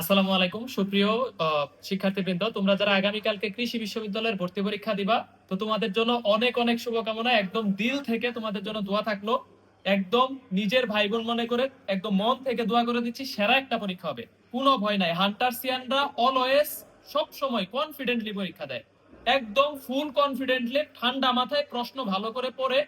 আসসালামু আলাইকুম। সুপ্রিয় শিক্ষার্থীবৃন্দ, তোমরা যারা আগামীকালকে কৃষি বিশ্ববিদ্যালয়ের ভর্তি পরীক্ষা দিবা, তো তোমাদের জন্য অনেক অনেক শুভকামনা, একদম দিল থেকে তোমাদের জন্য দোয়া থাকল। একদম নিজের ভাই বোন মনে করে, একদম মন থেকে দোয়া করে দিচ্ছি, সেরা একটা পরীক্ষা হবে। কোনো ভয় নাই। হান্টারসিয়ানরা অলওয়েজ, সব সময় কনফিডেন্টলি পরীক্ষা দেয়। একদম ফুল কনফিডেন্টলি ঠান্ডা মাথায় প্রশ্ন ভালো করে পড়ে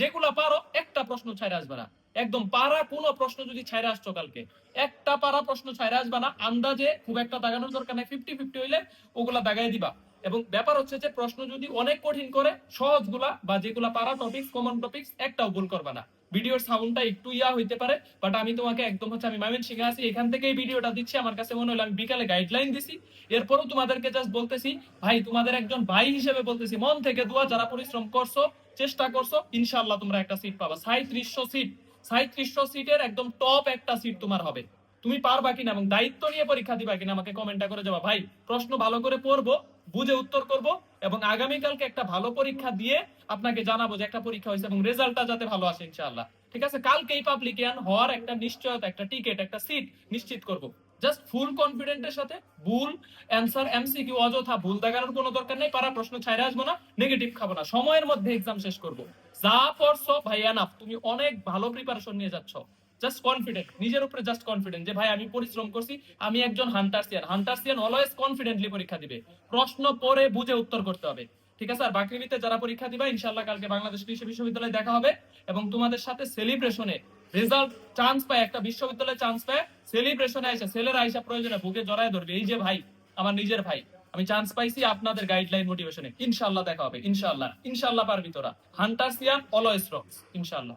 যেগুলা পারো, একটা প্রশ্ন ছাইরা আসবে না। একদম পারা কোনো প্রশ্ন যদি ছাইরা আসছো কালকে, একটা পারা প্রশ্ন ছাইরা আসবে না। আন্দাজে খুব একটা দাগানোর দরকার নাই ফিফটি ফিফটি হইলে ওগুলা দাগাই দিবা। এবং ব্যাপার হচ্ছে যে প্রশ্ন যদি অনেক কঠিন করে, সহজগুলা বা যেগুলা পারা টপিক্স কমন টপিক্স একটাও ভুল করবা না। ভিডিওর সাউন্ডটা একটু ইয়া হইতে পারে বাট আমি তোমাকে একদম হচ্ছে আমি মাইমেন শিখে আছি, এখান থেকেই ভিডিওটা দিচ্ছি। আমার কাছে মনে হলো আমি বিকালে গাইডলাইন দিছি। এরপরও তোমাদেরকে জাস্ট বলতেছি, ভাই, তোমাদের একজন ভাই হিসেবে বলতেছি, মন থেকে দোয়া, যারা পরিশ্রম করছ, চেষ্টা করছ, ইনশাআল্লাহ তোমরা একটা সিট পাবা। সাঁত্রিশশো সিট সাঁত্রিশশো সিটের একদম টপ একটা সিট তোমার হবে। তুমি পারবা কিনা এবং দায়িত্ব নিয়ে পরীক্ষা দিবা কিনা আমাকে কমেন্টটা করে যাবা ভাই, প্রশ্ন ভালো করে পড়ব, বুঝে উত্তর করব এবং আগামীকালকে একটা ভালো পরীক্ষা দিয়ে আপনাকে জানাব যে একটা পরীক্ষা হয়েছে এবং রেজাল্টটা যাতে ভালো আসে ইনশাআল্লাহ। ঠিক আছে? কালকেই পাবলিকিয়ান হওয়ার একটা নিশ্চয়তা, একটা টিকিট একটা সিট নিশ্চিত করব। জাস্ট ফুল কনফিডেন্টের সাথে, ভুল অ্যান্সার এমসিকিউ অযথা ভুল, দেখানোর কোনো দরকার নেই পারা প্রশ্ন ছাইরে আসব না নেগেটিভ খাব না। সময়ের মধ্যে এক্সাম শেষ করব। যা পড়ছো, ভাই এনাফ তুমি অনেক ভালো প্রিপারেশন নিয়ে যাচ্ছ। জাস্ট কনফিডেন্ট নিজের উপরে জাস্ট কনফিডেন্ট যে, ভাই, আমি পরিশ্রম করছি, আমি একজন হান্টারসিয়ান হান্টারসিয়ান অলওয়েজ কনফিডেন্টলি পরীক্ষা দিবে। প্রশ্ন পড়ে বুঝে উত্তর করতে হবে। ঠিক আছে? আর বাকরিবিতে যারা পরীক্ষা দিবা, ইনশাআল্লাহ কালকে বাংলাদেশ কৃষি বিশ্ববিদ্যালয়ে দেখা হবে এবং তোমাদের সাথে সেলিব্রেশনে রেজাল্ট চান্স পায়, একটা বিশ্ববিদ্যালয়ে চান্স পায় সেলিব্রেশনে আইসা ছেলেরা আইসা প্রয়োজনে বুকে জড়ায় ধরবে, এই যে ভাই, আমার নিজের ভাই, আমি চান্স পাইছি আপনাদের গাইডলাইন মোটিভেশনে ইনশাআল্লাহ দেখা হবে, ইনশাআল্লাহ ইনশাআল্লাহ পারবি তোরা। হান্টারসিয়ান অলওয়েজ রক্স ইনশাআল্লাহ।